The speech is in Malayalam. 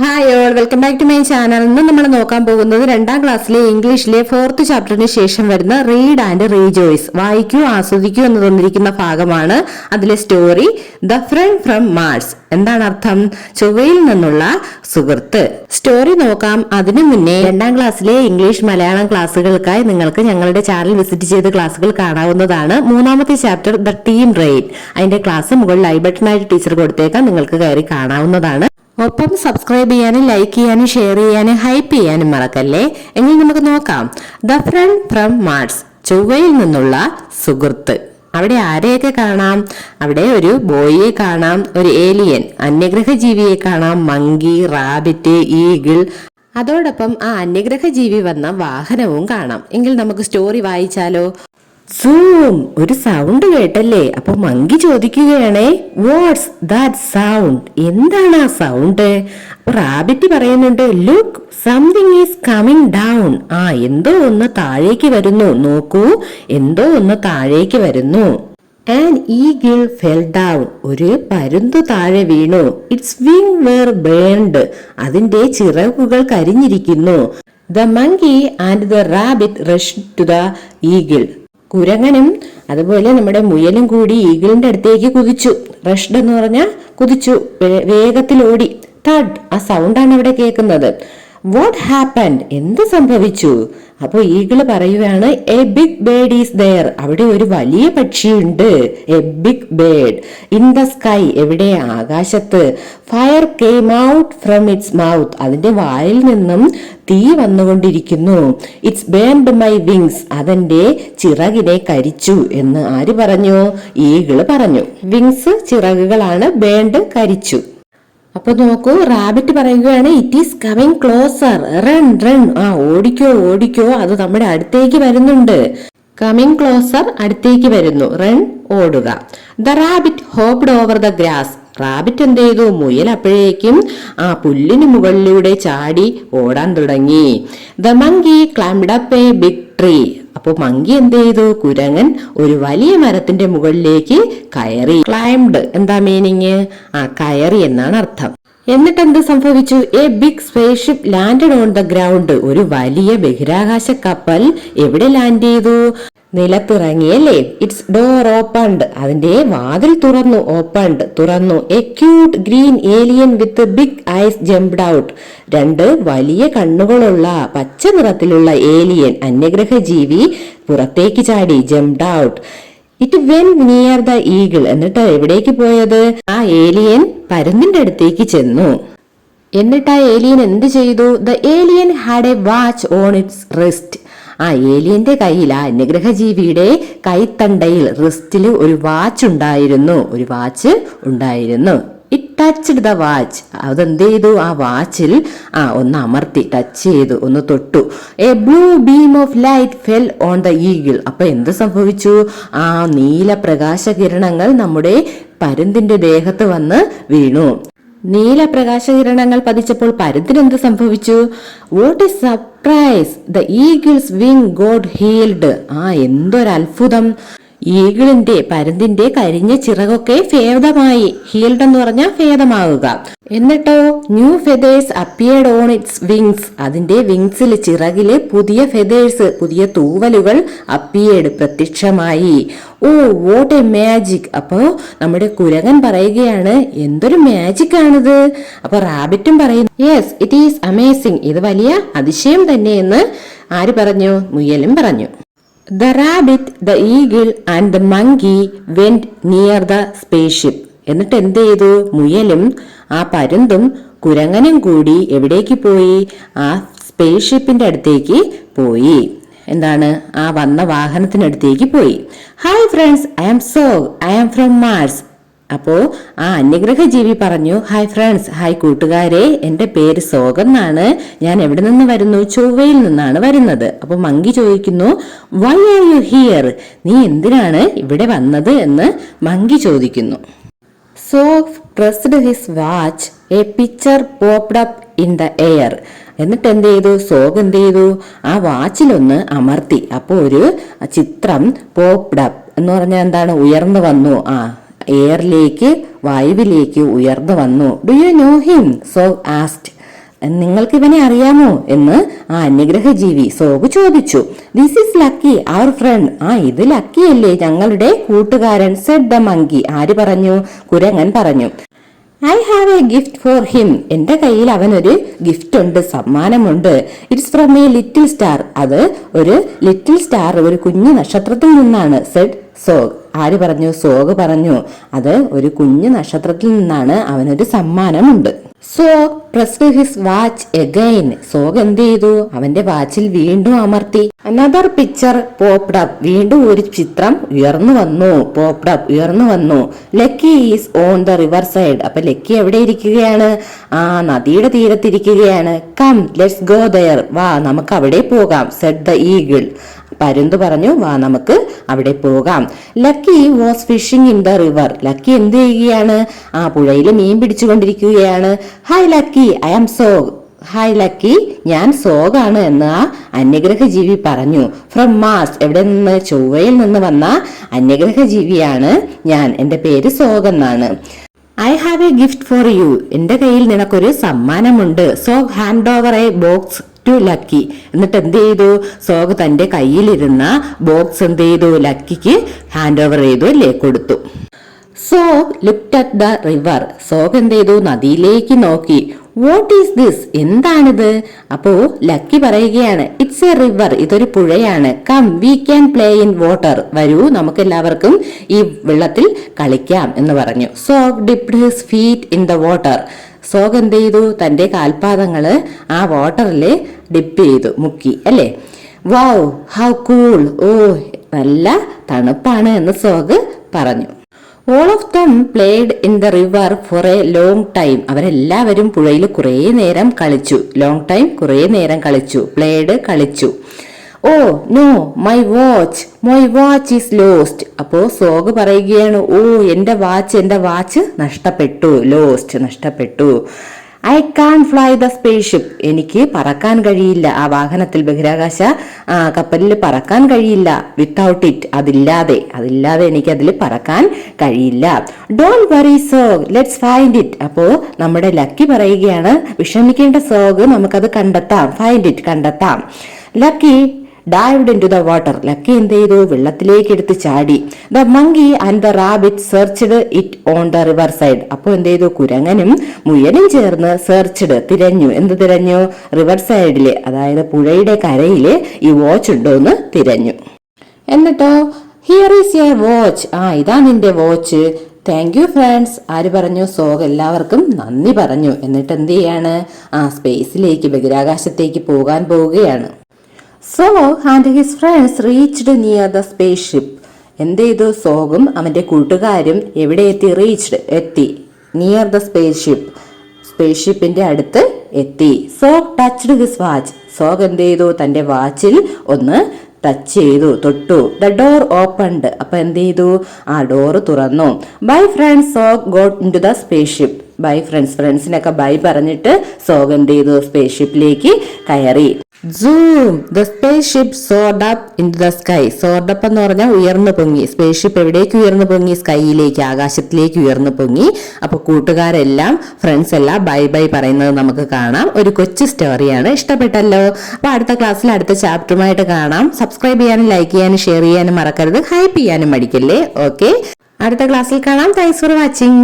Hi all welcome back to my channel ഇന്ന് നമ്മൾ നോക്കാൻ പോകുന്നത് രണ്ടാം ക്ലാസ്സിലെ ഇംഗ്ലീഷിലെ ഫോർത്ത് ചാപ്റ്ററിന് ശേഷം വരുന്ന റീഡ് ആൻഡ് റീജോയ്സ് വായിക്കൂ ആസ്വദിക്കൂ എന്ന് തന്നിരിക്കുന്ന ഭാഗമാണ് അതിലെ story the friend from Mars എന്താണ് അർത്ഥം? ചൊവ്വയിൽ നിന്നുള്ള സുഹൃത്ത്. സ്റ്റോറി നോക്കാം. അതിനു മുന്നേ രണ്ടാം ക്ലാസ്സിലെ ഇംഗ്ലീഷ് മലയാളം ക്ലാസ്സുകൾക്കായി നിങ്ങൾക്ക് ഞങ്ങളുടെ ചാനൽ വിസിറ്റ് ചെയ്ത് ക്ലാസ്സുകൾ കാണാവുന്നതാണ്. മൂന്നാമത്തെ ചാപ്റ്റർ ദ ടീം റെയിൻ അതിന്റെ ക്ലാസ് മുകളിൽ ഐ ബട്ടണായിട്ട് ടീച്ചർ കൊടുത്തേക്കാം. നിങ്ങൾക്ക് കയറി കാണാവുന്നതാണ്. ഒപ്പം സബ്സ്ക്രൈബ് ചെയ്യാനും ലൈക്ക് ചെയ്യാനും ഷെയർ ചെയ്യാനും ഹൈപ്പ് ചെയ്യാനും മറക്കല്ലേ? എങ്കിൽ നമുക്ക് നോക്കാം. ദ ഫ്രണ്ട് ഫ്രം മാർസ് ചൊവ്വയിൽ നിന്നുള്ള സുഹൃത്ത്. അവിടെ ആരെയൊക്കെ കാണാം? അവിടെ ഒരു ബോയിയെ കാണാം ഒരു ഏലിയൻ അന്യഗ്രഹ ജീവിയെ കാണാം മങ്കി റാബിറ്റ് ഈഗിൾ അതോടൊപ്പം ആ അന്യഗ്രഹ ജീവി വന്ന വാഹനവും കാണാം. എങ്കിൽ നമുക്ക് സ്റ്റോറി വായിച്ചാലോ? സൂം ഒരു സൗണ്ട് കേട്ടല്ലേ? അപ്പൊ മങ്കി ചോദിക്കുകയാണേ വാട്ട്സ് ദാറ്റ് സൗണ്ട് എന്താണ് ആ സൗണ്ട് അപ്പൊ റാബിറ്റ് പറയുന്നുണ്ട് look something is coming down ആ എന്തോ ഒന്ന് താഴേക്ക് വരുന്നു. നോക്കൂ എന്തോ ഒന്ന് താഴേക്ക് വരുന്നു. ഒരു പരുന്തു താഴെ വീണു. ഇറ്റ്സ് വിങ് വേർ ബേൺഡ് അതിന്റെ ചിറകുകൾ കരിഞ്ഞിരിക്കുന്നു. The monkey and the rabbit rush to the eagle കുരങ്ങനും അതുപോലെ നമ്മുടെ മുയലും കൂടി ഈഗിളിന്റെ അടുത്തേക്ക് കുതിച്ചു. റഷ്ഡ് എന്ന് പറഞ്ഞാൽ കുതിച്ചു വേഗത്തിൽ ഓടി തഡ് ആ സൗണ്ടാണ് അവിടെ കേൾക്കുന്നത്. വാട്ട് ഹാപ്പൻഡ് എന്ത് സംഭവിച്ചു? അപ്പോൾ ഈഗിൾ പറയുകയാണ് a big bird is there അവിടെ ഒരു വലിയ പക്ഷിയുണ്ട്. A big bird in the sky എവിടെ? ആകാശത്ത്. Fire came out from its mouth അതിന്റെ വായിൽ നിന്നും തീ വന്നുകൊണ്ടിരിക്കുന്നു. ഇറ്റ്സ് ബേൺഡ് മൈ വിങ്സ് അതെന്റെ ചിറകിനെ കരിച്ചു എന്ന് ആര് പറഞ്ഞു? ഈഗിൾ പറഞ്ഞു. വിങ്സ് ചിറകുകളാണ് ബേൺഡ് കരിച്ചു. അപ്പൊ നോക്കൂ റാബിറ്റ് പറയുകയാണ് it is coming closer run run ആ ഓടിക്കോ ഓടിക്കോ അത് നമ്മുടെ അടുത്തേക്ക് വരുന്നുണ്ട്. കമ്മിങ് ക്ലോസർ അടുത്തേക്ക് വരുന്നു. റൺ ഓടുക. The rabbit hopped over the grass rabbit എന്ത് ചെയ്തു? മുയൽ അപ്പോഴേക്കും ആ പുല്ലിന് മുകളിലൂടെ ചാടി ഓടാൻ തുടങ്ങി. The monkey climbed up a big tree അപ്പോൾ മങ്കി എന്ത് ചെയ്തു? കുരങ്ങൻ ഒരു വലിയ മരത്തിന്റെ മുകളിലേക്ക് കയറി. ക്ലൈംഡ് എന്താ മീനിങ് ആ കയറി എന്നാണ് അർത്ഥം. എന്നിട്ട് എന്ത് സംഭവിച്ചു? A big spaceship landed on the ground ഒരു വലിയ ബഹിരാകാശ കപ്പൽ എവിടെ ലാൻഡ് ചെയ്തു? നിലത്തിറങ്ങിയല്ലേ? ഇറ്റ്സ് ഡോർ ഓപ്പൺഡ് അതിന്റെ വാതിൽ തുറന്നു. ഓപ്പൺഡ് തുറന്നു. A cute green alien with big eyes jumped out രണ്ട് വലിയ കണ്ണുകളുള്ള പച്ച നിറത്തിലുള്ള ഏലിയൻ അന്യഗ്രഹ ജീവി പുറത്തേക്ക് ചാടി jumped out it went near the eagle എന്നിട്ട് എവിടേക്ക് പോയത്? ആ ഏലിയൻ പരുന്തിന്റെ അടുത്തേക്ക് ചെന്നു. എന്നിട്ട് ആ ഏലിയൻ എന്ത് ചെയ്തു? The alien had a watch on its wrist ആ ഏലിയന്റെ കയ്യിൽ ആ അന്യഗ്രഹ ജീവിയുടെ കൈത്തണ്ടയിൽ റിസ്റ്റിൽ ഒരു വാച്ച് ഉണ്ടായിരുന്നു. ഒരു വാച്ച് ഉണ്ടായിരുന്നു. ടച്ച്ഡ് ദ വാച്ച് അതെന്ത് ചെയ്തു? ആ വാച്ചിൽ ആ ഒന്ന് അമർത്തി ടച്ച് ചെയ്തു ഒന്ന് തൊട്ടു. A blue beam of light fell on the eagle അപ്പൊ എന്ത് സംഭവിച്ചു? ആ നീല പ്രകാശ കിരണങ്ങൾ നമ്മുടെ പരുന്തിന്റെ ദേഹത്ത് വന്ന് വീണു. നീല പ്രകാശകിരണങ്ങൾ പതിച്ചപ്പോൾ പരുന്തിന് എന്ത് സംഭവിച്ചു? What is surprise the eagle's wing got healed ആ എന്തൊരത്ഭുതം. ഈഗിളിന്റെ പരുന്തിന്റെ കരിഞ്ഞ ചിറകൊക്കെ ഭേദമായി. ഹീൽഡ് എന്ന് പറഞ്ഞാൽ ഭേദമാവുക എന്നിട്ടോ new feathers appeared on its wings. അതിന്റെ വിങ്സിൽ ചിറകിൽ പുതിയ ഫെതേഴ്സ് പുതിയ തൂവലുകൾ അപ്പിയേഡ് പ്രത്യക്ഷമായി. Oh what a magic. അപ്പോ നമ്മുടെ കുരകൻ പറയുകയാണ് എന്തൊരു മാജിക് ആണിത്. അപ്പൊ റാബിറ്റും പറയുന്നു യെസ് ഇറ്റ് ഈസ് അമേസിംഗ് ഇത് വലിയ അതിശയം തന്നെയെന്ന് ആര് പറഞ്ഞു? മുയലും പറഞ്ഞു. The rabbit the eagle and the monkey went near the spaceship എന്നിട്ട് എന്ത് ചെയ്തു? മുയലും ആ പരുന്തും കുരങ്ങനും കൂടി എവിടേക്ക് പോയി? ആ സ്പേസ്ഷിപ്പിന്റെ അടുത്തേക്ക് പോയി. എന്താണ്? ആ വന്ന വാഹനത്തിനടുത്തേക്ക് പോയി. Hi friends I am Zog I am from Mars അപ്പോ ആ അന്യഗ്രഹ ജീവി പറഞ്ഞു ഹായ് ഫ്രണ്ട്സ് ഹായ് കൂട്ടുകാരെ എന്റെ പേര് സോകം എന്നാണ്. ഞാൻ എവിടെ നിന്ന് വരുന്നു? ചൊവ്വയിൽ നിന്നാണ് വരുന്നത്. അപ്പൊ മങ്കി ചോദിക്കുന്നു വൈ ആർ യു ഹിയർ നീ എന്തിനാണ് ഇവിടെ വന്നത്? എന്ന് മങ്കി ചോദിക്കുന്നു. Zog pressed his watch a picture popped up in the air എന്നിട്ട് എന്ത് ചെയ്തു? സോഗ് എന്ത് ചെയ്തു? ആ വാച്ചിലൊന്ന് അമർത്തി. അപ്പോൾ ഒരു ചിത്രം പോപ്ഡ് അപ്പ് എന്ന് പറഞ്ഞാൽ എന്താണ്? ഉയർന്നു വന്നു. ആ എയറിലേക്ക് വായുവിലേക്ക് ഉയർന്നു വന്നു. Do you know him Zog asked നിങ്ങൾക്ക് ഇവനെ അറിയാമോ? എന്ന് ആ അന്യഗ്രഹ ജീവി സോഗ് ചോദിച്ചു. This is Lucky our friend ആ ഇത് ലക്കിയല്ലേ ഞങ്ങളുടെ കൂട്ടുകാരൻ സെഡ് ദ മങ്കി ആര് പറഞ്ഞു? കുരങ്ങൻ പറഞ്ഞു. I have a gift for him എന്റെ കയ്യിൽ അവനൊരു ഗിഫ്റ്റ് ഉണ്ട് സമ്മാനമുണ്ട്. It's from a little star അത് ഒരു ലിറ്റിൽ സ്റ്റാർ ഒരു കുഞ്ഞു നക്ഷത്രത്തിൽ നിന്നാണ് സെഡ് സോഗ്. ആര് പറഞ്ഞു? സോഗ് പറഞ്ഞു. അത് ഒരു കുഞ്ഞു നക്ഷത്രത്തിൽ നിന്നാണ് അവനൊരു സമ്മാനമുണ്ട്. Zog press his watch again Zog എന്ത് ചെയ്തു അവന്റെ വാച്ചിൽ വീണ്ടും അമർത്തി. അനദർ പിക്ചർ പോപ്ഡ് വീണ്ടും ഒരു ചിത്രം ഉയർന്നു വന്നു. പോപ്ഡ് ഉയർന്നു വന്നു. Lucky is on the river side അപ്പൊ ലക്കി എവിടെ ഇരിക്കുകയാണ്? ആ നദിയുടെ തീരത്തിരിക്കുകയാണ്. കം ലെറ്റ്സ് ഗോ ദയർ വാ നമുക്ക് അവിടെ പോകാം. സെഡ് ദ ഈഗിൾ പരുന്ത് പറഞ്ഞു വാ നമുക്ക് അവിടെ പോകാം. Lucky was fishing in the river Lucky എന്ത് ചെയ്യുകയാണ്? ആ പുഴയിൽ മീൻ പിടിച്ചുകൊണ്ടിരിക്കുകയാണ്. Hi Lucky I am Zog hi Lucky ഞാൻ സോഗാണ് എന്ന് ആ അന്യഗ്രഹ ജീവി പറഞ്ഞു. ഫ്രം മാസ് എവിടെ നിന്ന്? ചൊവ്വയിൽ നിന്ന് വന്ന അന്യഗ്രഹ ജീവിയാണ് ഞാൻ. എന്റെ പേര് സോഗ് എന്നാണ്. I have a gift for you എന്റെ കയ്യിൽ നിനക്കൊരു സമ്മാനമുണ്ട്. Zog hand over a box to Lucky. എന്നിട്ട് എന്ത് ചെയ്തു? സോഗ് തന്റെ കയ്യിലിരുന്ന ബോക്സ് എന്ത് ചെയ്തു? ലക്കിക്ക് ഹാൻഡ് ഓവർ ചെയ്തു അല്ലേ? കൊടുത്തു. Zog looked at the river Zog എന്ത് ചെയ്തു? നദിയിലേക്ക് നോക്കി. വാട്ട് ഈസ് ദിസ് എന്താണിത്? അപ്പോ ലക്കി പറയുകയാണ് ഇറ്റ്സ് എ റിവർ ഇതൊരു പുഴയാണ്. Come we can play in water വരൂ നമുക്ക് എല്ലാവർക്കും ഈ വെള്ളത്തിൽ കളിക്കാം എന്ന് പറഞ്ഞു. Zog dipped his feet in the water Zog എന്ത് ചെയ്തു? തന്റെ കാൽപാദങ്ങൾ ആ വാട്ടറിൽ ഡിപ്പ് ചെയ്തു മുക്കി അല്ലേ? വാവ് ഹൗ കൂൾ ഓ നല്ല തണുപ്പാണ് എന്ന് സോഗ് പറഞ്ഞു. All of them played in the river for a long time അവരെല്ലാവരും പുഴയിൽ കുറേ നേരം കളിച്ചു. ലോങ് ടൈം കുറേ നേരം കളിച്ചു. പ്ലേഡ് കളിച്ചു. ഓ no my watch my watch is lost. അപ്പോ സോഗ് പറയുകയാണ് ഓ എന്റെ വാച്ച് എന്റെ വാച്ച് നഷ്ടപ്പെട്ടു ലോസ്റ്റ് നഷ്ടപ്പെട്ടു. I can't fly the spaceship എനിക്ക് പറക്കാൻ കഴിയില്ല. ആ വാഹനത്തിൽ ബഹിരാകാശ കപ്പലിൽ പറക്കാൻ കഴിയില്ല. വിത്തൗട്ട് ഇറ്റ് അതില്ലാതെ അതില്ലാതെ എനിക്ക് അതിൽ പറക്കാൻ കഴിയില്ല. Don't worry Zog. Let's find it അപ്പോ നമ്മുടെ ലക്കി പറയുകയാണ് വിഷമിക്കേണ്ട സോഗ് നമുക്കത് കണ്ടെത്താം. ഫൈൻഡ് ഇറ്റ് കണ്ടെത്താം. Lucky dived into the water Lucky എന്ത് ചെയ്തു? വെള്ളത്തിലേക്ക് എടുത്ത് ചാടി. The monkey and the rabbit searched it on the river side അപ്പോൾ എന്ത് ചെയ്തു? കുരങ്ങനും മുയലും ചേർന്ന് സെർച്ച്ഡ് തിരഞ്ഞു. എന്ത് തിരഞ്ഞു? റിവർ സൈഡിൽ അതായത് പുഴയുടെ കരയിൽ ഈ വാച്ച് ഉണ്ടോ എന്ന് തിരഞ്ഞു. എന്നിട്ടോ? ഹിയർ ഈസ് യർ വാച്ച് ആ ഇതാ നിന്റെ വാച്ച് താങ്ക് യു ഫ്രണ്ട്സ് ആര് പറഞ്ഞു? സോഗ് എല്ലാവർക്കും നന്ദി പറഞ്ഞു. എന്നിട്ട് എന്ത് ചെയ്യാണ്? ആ സ്പേസിലേക്ക് ബഹിരാകാശത്തേക്ക് പോകാൻ പോവുകയാണ്. Zog and his friends reached near the space ship എന്ത് ചെയ്തു സോഗും അവന്റെ കൂട്ടുകാരും എവിടെ എത്തി? റീച്ച്ഡ് എത്തി. Near the space ship space ഷിപ്പിന്റെ അടുത്ത് എത്തി. Zog touched his watch Zog എന്ത് ചെയ്തു തന്റെ വാച്ചിൽ ഒന്ന് ടച്ച് ചെയ്തു. തൊട്ടു. ദ ഡോർ ഓപ്പൺഡ് അപ്പൊ എന്ത് ചെയ്തു ആ ഡോർ തുറന്നു. Bye friends Zog got in to the space ship bye friends ഫ്രണ്ട്സിനൊക്കെ ബൈ പറഞ്ഞിട്ട് സോഗം ചെയ്തു സ്പേസ് ഷിപ്പിലേക്ക് കയറി. Zoom the space ship soared up in the sky soared up എന്ന് പറഞ്ഞാൽ ഉയർന്നു പൊങ്ങി. സ്പേസ് ഷിപ്പ് എവിടേക്ക് ഉയർന്നു പൊങ്ങി? സ്കൈയിലേക്ക് ആകാശത്തിലേക്ക് ഉയർന്നു പൊങ്ങി. അപ്പൊ കൂട്ടുകാരെല്ലാം ഫ്രണ്ട്സ് എല്ലാം ബൈ ബൈ പറയുന്നത് നമുക്ക് കാണാം. ഒരു കൊച്ചു സ്റ്റോറിയാണ് ഇഷ്ടപ്പെട്ടല്ലോ? അപ്പൊ അടുത്ത ക്ലാസ്സിൽ അടുത്ത ചാപ്റ്ററുമായിട്ട് കാണാം. സബ്സ്ക്രൈബ് ചെയ്യാനും ലൈക്ക് ചെയ്യാനും ഷെയർ ചെയ്യാനും മറക്കരുത്. ഹൈപ്പ് ചെയ്യാനും മടിക്കല്ലേ? ഓക്കെ അടുത്ത ക്ലാസ്സിൽ കാണാം. Thanks for watching